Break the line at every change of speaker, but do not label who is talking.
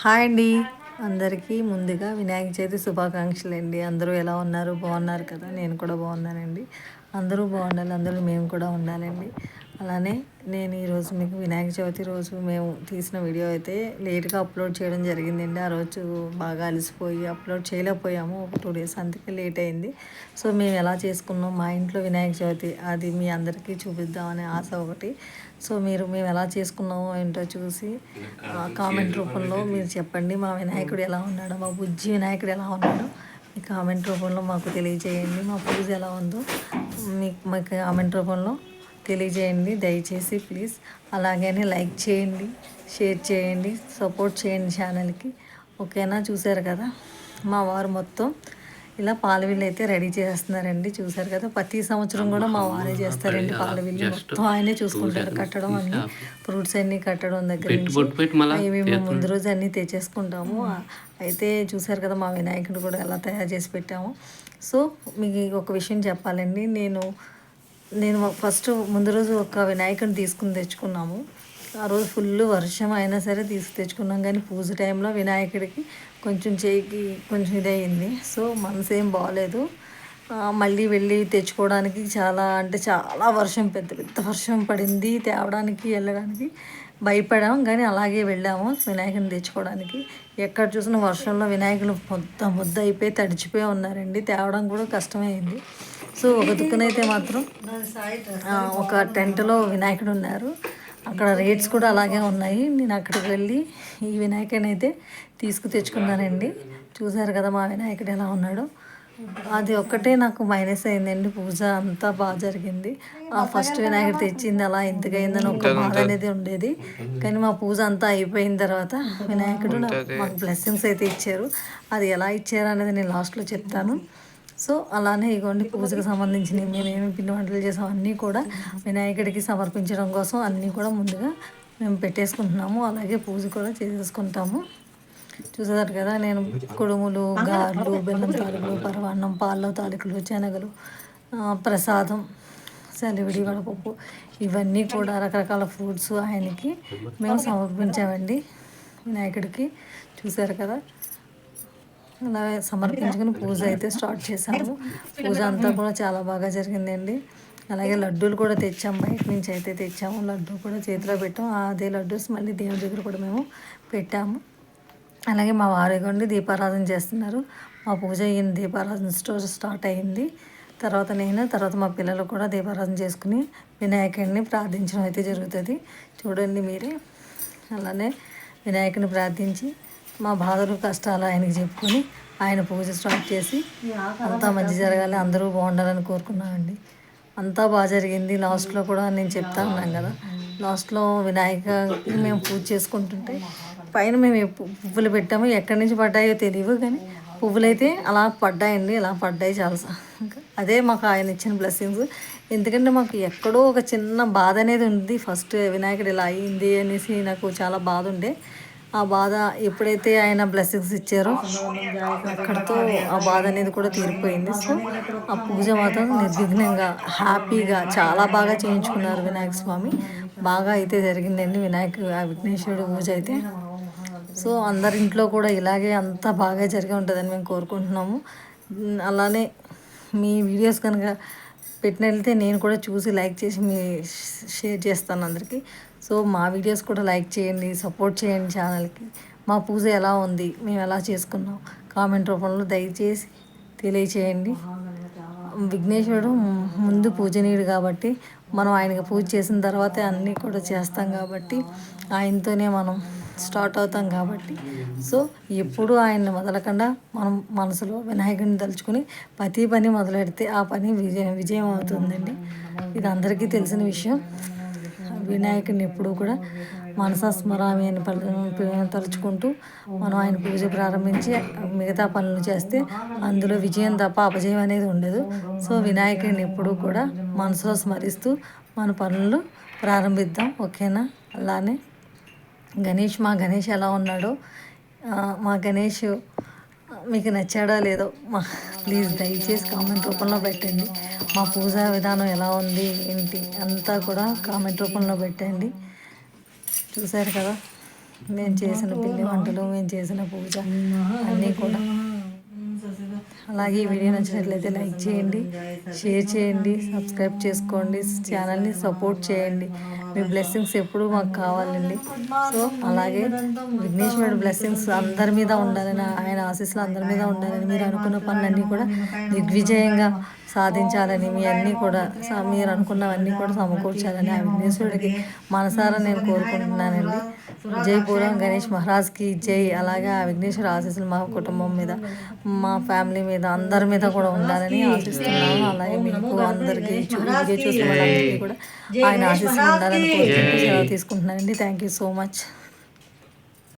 Hi అండి. అందరికీ ముందుగా వినాయక చవితి శుభాకాంక్షలు అండి. అందరూ ఎలా ఉన్నారు? బాగున్నారు కదా? నేను కూడా బాగున్నానండి. అందరూ బాగుండాలి. అందరూ మేము కూడా ఉండాలండి. అలానే నేను ఈరోజు మీకు వినాయక చవితి రోజు మేము తీసిన వీడియో అయితే లేట్గా అప్లోడ్ చేయడం జరిగిందండి. ఆ రోజు బాగా అలసిపోయి అప్లోడ్ చేయలేకపోయాము. ఒక టూ డేస్ అందుకే లేట్ అయింది. సో మేము ఎలా చేసుకున్నాం? మా ఇంట్లో వినాయక చవితి అది మీ అందరికీ చూపిద్దామనే ఆశ ఒకటి. సో మీరు మేము ఎలా చేసుకున్నామో ఏంటో చూసి కామెంట్ రూపంలో మీరు చెప్పండి. మా వినాయకుడు ఎలా ఉన్నాడో మా బుజ్జి వినాయకుడు ఎలా ఉన్నాడో మీ కామెంట్ రూపంలో మాకు తెలియజేయండి మా పూజ ఎలా ఉందో మీకు మాకు కామెంట్ రూపంలో తెలియజేయండి దయచేసి ప్లీజ్. అలాగే లైక్ చేయండి షేర్ చేయండి సపోర్ట్ చేయండి ఛానల్కి. ఓకేనా? చూసారు కదా? మా వారు మొత్తం ఇలా పాలవిల్లు అయితే రెడీ చేస్తున్నారండి. చూసారు కదా? ప్రతి సంవత్సరం కూడా మా వారే చేస్తారండి పాలవిల్లు మొత్తం ఆయనే చూసుకుంటారు కట్టడం అన్ని. ఫ్రూట్స్ అన్ని కట్టడం దగ్గర నుంచి మేము ముందు రోజు అన్ని తెచ్చేసుకుంటాము. అయితే చూసారు కదా మా వినాయకుడు కూడా ఎలా తయారు చేసి పెట్టాము. సో మీకు ఒక విషయం చెప్పాలండి. నేను నేను ఫస్ట్ ముందు రోజు ఒక వినాయకుని తీసుకుని తెచ్చుకున్నాము. ఆ రోజు ఫుల్ వర్షం అయినా సరే తీసుకు తెచ్చుకున్నాం. కానీ పూజ టైంలో వినాయకుడికి కొంచెం చేయికి కొంచెం ఇదయింది. సో మనసు ఏం బాగాలేదు మళ్ళీ వెళ్ళి తెచ్చుకోవడానికి చాలా అంటే చాలా వర్షం పెద్ద పెద్ద వర్షం పడింది తేవడానికి వెళ్ళడానికి భయపడాం. కానీ అలాగే వెళ్ళాము వినాయకుని తెచ్చుకోవడానికి. ఎక్కడ చూసినా వర్షంలో వినాయకులు మొత్తం ముద్ద అయిపోయి తడిచిపోయి ఉన్నారండి. తేవడం కూడా కష్టమైంది. సో ఒక దుక్కునైతే మాత్రం ఒక టెంట్లో వినాయకుడు ఉన్నారు. అక్కడ రేట్స్ కూడా అలాగే ఉన్నాయి. నేను అక్కడికి వెళ్ళి ఈ వినాయకుడిని అయితే తీసుకు తెచ్చుకున్నానండి. చూసారు కదా మా వినాయకుడు ఎలా ఉన్నాడో. అది ఒక్కటే నాకు మైనస్ అయిందండి. పూజ అంతా బాగా జరిగింది. ఆ ఫస్ట్ వినాయకుడు తెచ్చింది అలా ఎంతకైందని ఒక బాధ అనేది ఉండేది. కానీ మా పూజ అంతా అయిపోయిన తర్వాత వినాయకుడు మాకు బ్లెస్సింగ్స్ అయితే ఇచ్చారు. అది ఎలా ఇచ్చారు అనేది నేను లాస్ట్లో చెప్తాను. సో అలానే ఇగోండి పూజకు సంబంధించిన మేము ఏమేమి పిండి వంటలు చేసాం అన్నీ కూడా వినాయకుడికి సమర్పించడం కోసం అన్నీ కూడా ముందుగా మేము పెట్టేసుకుంటున్నాము. అలాగే పూజ కూడా చేసేసుకుంటాము. చూసేదారు కదా నేను కుడుములు గారెలు బెల్లం తాలికలు పరవాన్నం పాల తాలికలు శనగలు ప్రసాదం సెలవిడి వడపప్పు ఇవన్నీ కూడా రకరకాల ఫ్రూట్స్ ఆయనకి మేము సమర్పించామండి వినాయకుడికి. చూసారు కదా? అలా సమర్పించుకుని పూజ అయితే స్టార్ట్ చేసాము పూజ అంతా కూడా చాలా బాగా జరిగిందండి. అలాగే లడ్డూలు కూడా తెచ్చాం. బయట నుంచి అయితే తెచ్చాము. లడ్డు కూడా చేతిలో పెట్టాము అదే లడ్డూస్ మళ్ళీ దేవుడి దగ్గర కూడా మేము పెట్టాము. అలాగే మా వారిగొండి దీపారాధన చేస్తున్నారు. మా పూజ అయ్యింది దీపారాధన స్టోర్ స్టార్ట్ అయింది. తర్వాత నేను తర్వాత మా పిల్లలు కూడా దీపారాధన చేసుకుని వినాయకుడిని ప్రార్థించడం అయితే జరుగుతుంది. చూడండి మీరే. అలానే వినాయకుని ప్రార్థించి మా బాధలు కష్టాలు ఆయనకి చెప్పుకొని ఆయన పూజ స్టార్ట్ చేసి అంతా మంచి జరగాలి అందరూ బాగుండాలని కోరుకున్నామండి. అంతా బాగా జరిగింది. లాస్ట్లో కూడా నేను చెప్తా ఉన్నాను కదా. లాస్ట్లో వినాయక మేము పూజ చేసుకుంటుంటే పైన మేము పువ్వులు పెట్టాము. ఎక్కడి నుంచి పడ్డాయో తెలియవు కానీ పువ్వులు అయితే అలా పడ్డాయండి. అలా పడ్డాయి చాలా అదే మాకు ఆయన ఇచ్చిన బ్లెస్సింగ్స్. ఎందుకంటే మాకు ఎక్కడో ఒక చిన్న బాధ అనేది ఉంది. ఫస్ట్ వినాయకుడు ఇలా అయ్యింది అనేసి నాకు చాలా బాధ ఉండే. ఆ బాధ ఎప్పుడైతే ఆయన బ్లెస్సింగ్స్ ఇచ్చారో అక్కడితో ఆ బాధ అనేది కూడా తీరిపోయింది. సో ఆ పూజ మాత్రం నిర్విఘ్నంగా హ్యాపీగా చాలా బాగా చేయించుకున్నారు వినాయక స్వామి. బాగా అయితే జరిగిందండి వినాయక విఘ్నేశ్వరుడు పూజ అయితే. సో అందరింట్లో కూడా ఇలాగే అంతా బాగా జరిగి ఉంటుందని మేము కోరుకుంటున్నాము. అలానే మీ వీడియోస్ కనుక పెట్టినట్లయితే నేను కూడా చూసి లైక్ చేసి మీ షేర్ చేస్తాను అందరికీ. సో మా వీడియోస్ కూడా లైక్ చేయండి సపోర్ట్ చేయండి ఛానల్కి. మా పూజ ఎలా ఉంది? మేము ఎలా చేసుకున్నాం? కామెంట్ రూపంలో దయచేసి తెలియచేయండి. విఘ్నేశ్వరుడు ముందు పూజనీయుడు కాబట్టి మనం ఆయనకి పూజ చేసిన తర్వాతే అన్నీ కూడా చేస్తాం కాబట్టి ఆయనతోనే మనం స్టార్ట్ అవుతాం కాబట్టి. సో ఎప్పుడు ఆయన్ని వదలకుండా మనం మనసులో వినాయకుడిని తలుచుకుని ప్రతి పని మొదలెడితే ఆ పని విజయం విజయం అవుతుందండి. ఇది అందరికీ తెలిసిన విషయం. వినాయకుడిని ఎప్పుడూ కూడా మనసస్మరామి అని తలుచుకుంటూ మనం ఆయన పూజ ప్రారంభించి మిగతా పనులు చేస్తే అందులో విజయం తప్ప అపజయం అనేది ఉండదు. సో వినాయకుడిని ఎప్పుడూ కూడా మనసులో స్మరిస్తూ మన పనులు ప్రారంభిద్దాం. ఓకేనా? అలానే గణేష్ మా గణేష్ ఎలా ఉన్నాడో మా గణేష్ మీకు నచ్చాడో లేదో మా ప్లీజ్ దయచేసి కామెంట్ రూపంలో పెట్టండి. మా పూజా విధానం ఎలా ఉంది ఏంటి అంతా కూడా కామెంట్ రూపంలో పెట్టండి. చూసారు కదా? మేము చేసిన పిండి వంటలు మేము చేసిన పూజ అన్నీ కూడా. అలాగే ఈ వీడియో నచ్చినట్లయితే లైక్ చేయండి షేర్ చేయండి సబ్స్క్రైబ్ చేసుకోండి ఛానల్ని సపోర్ట్ చేయండి. మీ బ్లెస్సింగ్స్ ఎప్పుడు మాకు కావాలండి. సో అలాగే విఘ్నేశ్వరుడు బ్లెస్సింగ్స్ అందరి మీద ఉండాలని ఆయన ఆశీస్సులు అందరి మీద ఉండాలని మీరు అనుకున్న పనులన్నీ కూడా దిగ్విజయంగా సాధించాలని మీ అన్నీ కూడా మీరు అనుకున్నవన్నీ కూడా సమకూర్చాలని ఆ విఘ్నేశ్వరుడికి మనసారా నేను కోరుకుంటున్నానండి. జయపూరం గణేష్ మహారాజ్కి జై అలాగే ఆ విఘ్నేశ్వర ఆశీస్సులు మా కుటుంబం మీద మా ఫ్యామిలీ మీద అందరి మీద కూడా ఉండాలని ఆశిస్తున్నాను అలాగే మీకు అందరికీ చూసిన వాళ్ళందరికీ కూడా ఆయన ఆశీస్సులు ఉండాలని కోరుకుంటూ సెలవు తీసుకుంటున్నానండి. Thank you so much